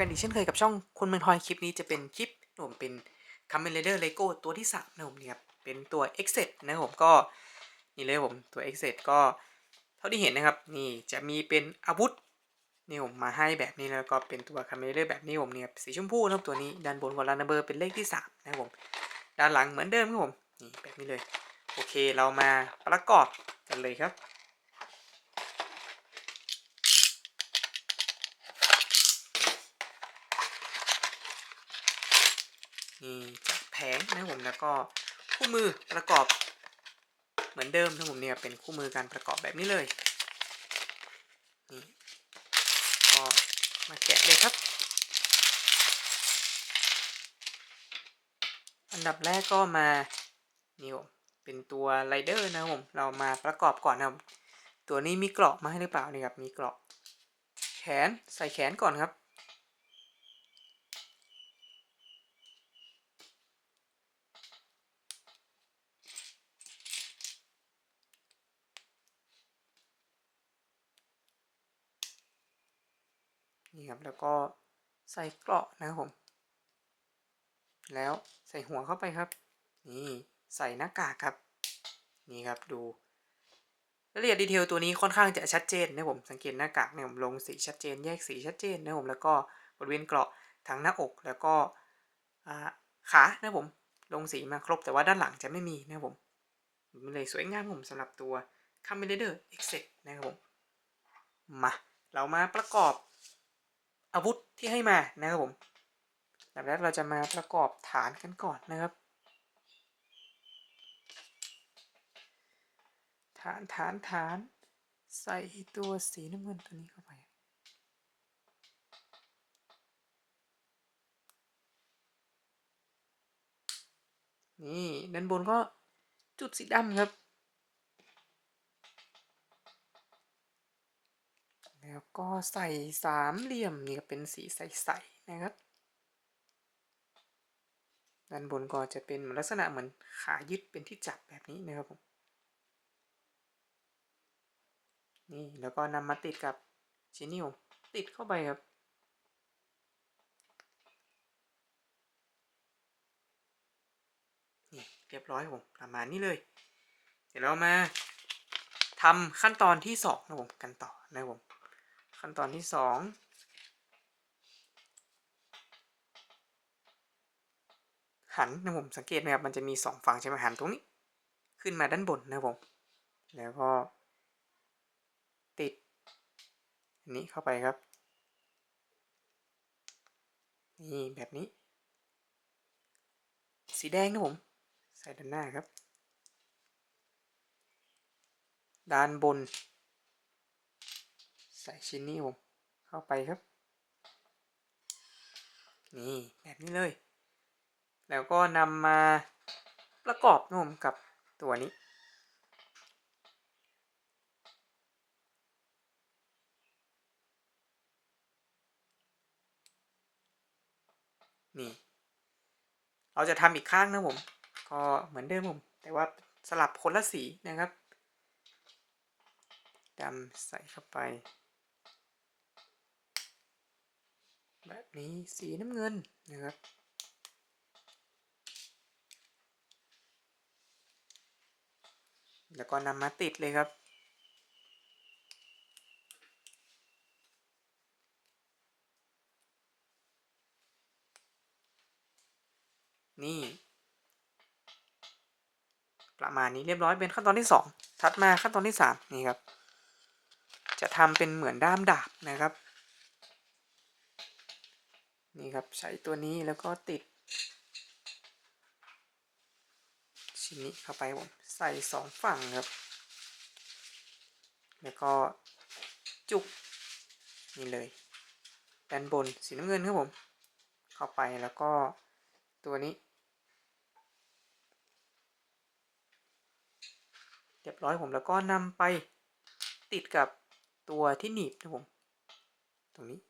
กันอีกเช่นเคยกับช่องคนเมืองทอยคลิปนี้จะเป็นคลิปนะผมเป็นคัมเมนเรเดอร์เลโก้ตัวที่3นะผมเนี่ยครับเป็นตัว e x e t นะผมก็นี่เลยผมตัว e x e t ก็เท่าที่เห็นนะครับนี่จะมีเป็นอาวุธนี่ผมมาให้แบบนี้แล้วก็เป็นตัวคัมเมนเรเดอร์แบบนี้ผมเนี่ยสีชมพูนะครับตัวนี้ด้านบนของลานเบอร์เป็นเลขที่3นะผมด้านหลังเหมือนเดิมครับผมนี่แบบนี้เลยโอเคเรามาประกอบกันเลยครับ จากแผงนะผมแล้วก็คู่มือประกอบเหมือนเดิมนะผมเนี่ยเป็นคู่มือการประกอบแบบนี้เลยนี่ก็มาแกะเลยครับ อันดับแรกก็มานี่ผมเป็นตัวไรเดอร์นะผมเรามาประกอบก่อนนะครับตัวนี้มีเกราะมาให้หรือเปล่านี่ครับมีเกราะแขนใส่แขนก่อนครับ นี่ครับแล้วก็ใส่เกราะนะครับผม แล้วใส่หัวเข้าไปครับ นี่ใส่หน้ากากครับ นี่ครับดูรายละเอียดดีเทลตัวนี้ค่อนข้างจะชัดเจนนะผมสังเกตหน้ากากเนี่ยผมลงสีชัดเจนแยกสีชัดเจนนะผมแล้วก็บริเวณเกราะทั้งหน้าอกแล้วก็ขานะผมลงสีมาครบแต่ว่าด้านหลังจะไม่มีนะผมมันเลยสวยงามผมสำหรับตัว c a m e r a d e r e x e t นะครับผมมาเรามาประกอบ อาวุธที่ให้มานะครับผมแบบแรกเราจะมาประกอบฐานกันก่อนนะครับ ฐานฐานฐานใส่ตัวสีน้ำเงินตัวนี้เข้าไปนี่ด้านบนก็จุดสีดำครับ แล้วก็ใส่สามเหลี่ยมนี่ก็เป็นสีใสๆนะครับ ด้านบนก็จะเป็นลักษณะเหมือนขายึดเป็นที่จับแบบนี้นะครับผม นี่แล้วก็นำมาติดกับชิ้นนี้ผมติดเข้าไปครับนี่เรียบร้อยผมประมาณนี้เลย เดี๋ยวเรามาทำขั้นตอนที่สองนะผมกันต่อนะผม ขั้นตอนที่สองหันนะผมสังเกตนะครับมันจะมีสองฝั่งใช่ไหมหันตรงนี้ ขึ้นมาด้านบนนะผม แล้วก็ ติดอันนี้เข้าไปครับ นี่แบบนี้ สีแดงนะผม ใส่ด้านหน้าครับ ด้านบน ส่ชิ้นนี้ผมเข้าไปครับ นี่แบบนี้เลย แล้วก็นำมาประกอบนมกับตัวนี้ นี่ เราจะทำอีกข้างนะผม ก็เหมือนเดิมผม แต่ว่าสลับคนละสีนะครับดำใส่เข้าไป แบบนี้สีน้ำเงินนะครับ แล้วก็นำมาติดเลยครับ นี่ ประมาณนี้เรียบร้อยเป็นขั้นตอนที่ 2 ถัดมาขั้นตอนที่ 3 นี่ครับ จะทำเป็นเหมือนด้ามดาบนะครับ นี่ครับใช้ตัวนี้แล้วก็ติด ชิ้นนี้เข้าไปผมใส่สองฝั่งครับ แล้วก็จุกนี่เลยด้านบนสีน้ำเงินครับผม เข้าไปแล้วก็ตัวนี้ เรียบร้อยผมแล้วก็นำไปติดกับตัวที่หนีบนะผม ตรงนี้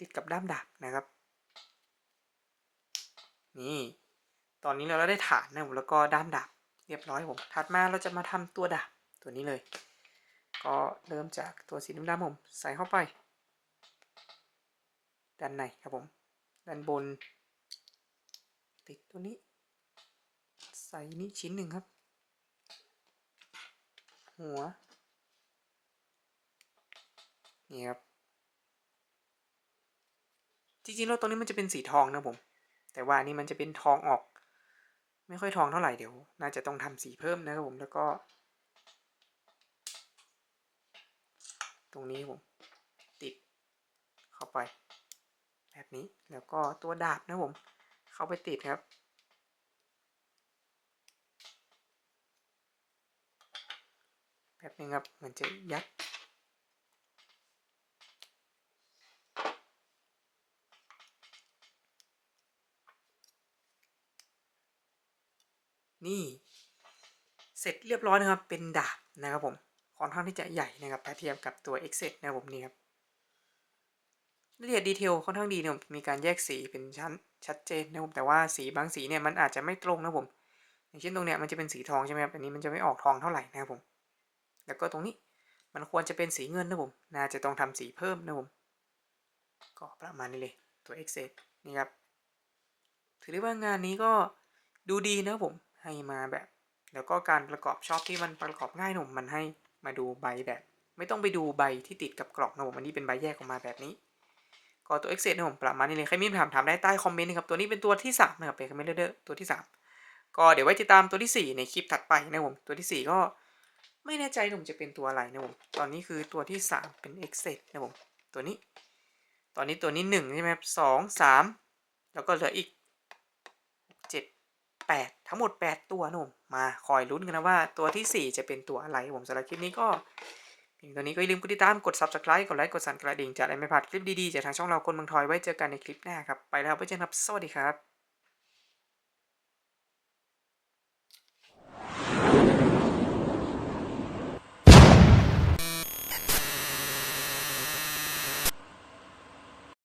ติดกับด้ามดาบนะครับ นี่ ตอนนี้เราได้ฐานนะผมแล้วก็ด้ามดาบเรียบร้อยผมถัดมาเราจะมาทำตัวดาบตัวนี้เลย ก็เริ่มจากตัวสีดำๆผมใส่เข้าไป ด้านในครับผม ด้านบน ติดตัวนี้ ใส่นี่ชิ้นหนึ่งครับ หัว นี่ครับ จริงๆแล้วตรงนี้มันจะเป็นสีทองนะผม แต่ว่านี่มันจะเป็นทองออก ไม่ค่อยทองเท่าไหร่เดี๋ยว น่าจะต้องทำสีเพิ่มนะครับผมแล้วก็ ตรงนี้ผม ติดเข้าไป แบบนี้แล้วก็ตัวดาบนะผม เข้าไปติดครับแบบนี้ครับ มันจะยัด นี่ เสร็จเรียบร้อยนะครับ เป็นดาบนะครับผมค่อนข้างที่จะใหญ่นะครับถ้าเทียบกับตัว x 7นะครับผมนี่ครับรายละเอียดดีเทลค่อนข้างดีนะผมมีการแยกสีเป็นชั้นชัดเจนนะครับผมแต่ว่าสีบางสีเนี่ยมันอาจจะไม่ตรงนะผม อย่างเช่นตรงเนี้ยมันจะเป็นสีทองใช่ไหมครับอันนี้มันจะไม่ออกทองเท่าไหร่นะครับผม แล้วก็ตรงนี้มันควรจะเป็นสีเงินนะผมน่าจะต้องทำสีเพิ่มนะผม ก็ประมาณนี้เลยตัว x 7นี่ครับถือได้ว่างานนี้ก็ดูดีนะครับผม ให้มาแบบ แล้วก็การประกอบชอบที่มันประกอบง่ายหนุ่มมันให้มาดูใบแบบ ไม่ต้องไปดูใบที่ติดกับกล่องนะผมอันนี้เป็นใบแยกออกมาแบบนี้ ก็ตัว X นะผมประมาณนี้เลยใครมีคำถามถามได้ใต้คอมเมนต์นะครับตัวนี้เป็นตัวที่สามนะครับเป็นคอมเมนต์เด้อตัวที่สามก็เดี๋ยวไว้ติดตามตัวที่สี่ในคลิปถัดไปนะผมตัวที่สี่ก็ไม่แน่ใจผมจะเป็นตัวอะไรนะผมตอนนี้คือตัวที่สามเป็น X นะผมตัวนี้ ตอนนี้ตัวนี้หนึ่งใช่ไหมครับสองสามแล้วก็เหลืออีก 8 ทั้งหมด 8 ตัวนุ่มมาคอยลุ้นกันนะว่าตัวที่ 4 จะเป็นตัวอะไรผมสำหรับคลิปนี้ก็เพียงตัวนี้ก็อย่าลืมกดติดตามกด subscribe กดไลค์กดสั่นกระดิ่งจะได้ไม่พลาดคลิปดีๆจากทางช่องเราคนเมืองทอยไว้เจอกันในคลิปหน้าครับไปแล้วไปเจอกันครับสวัสดีครับ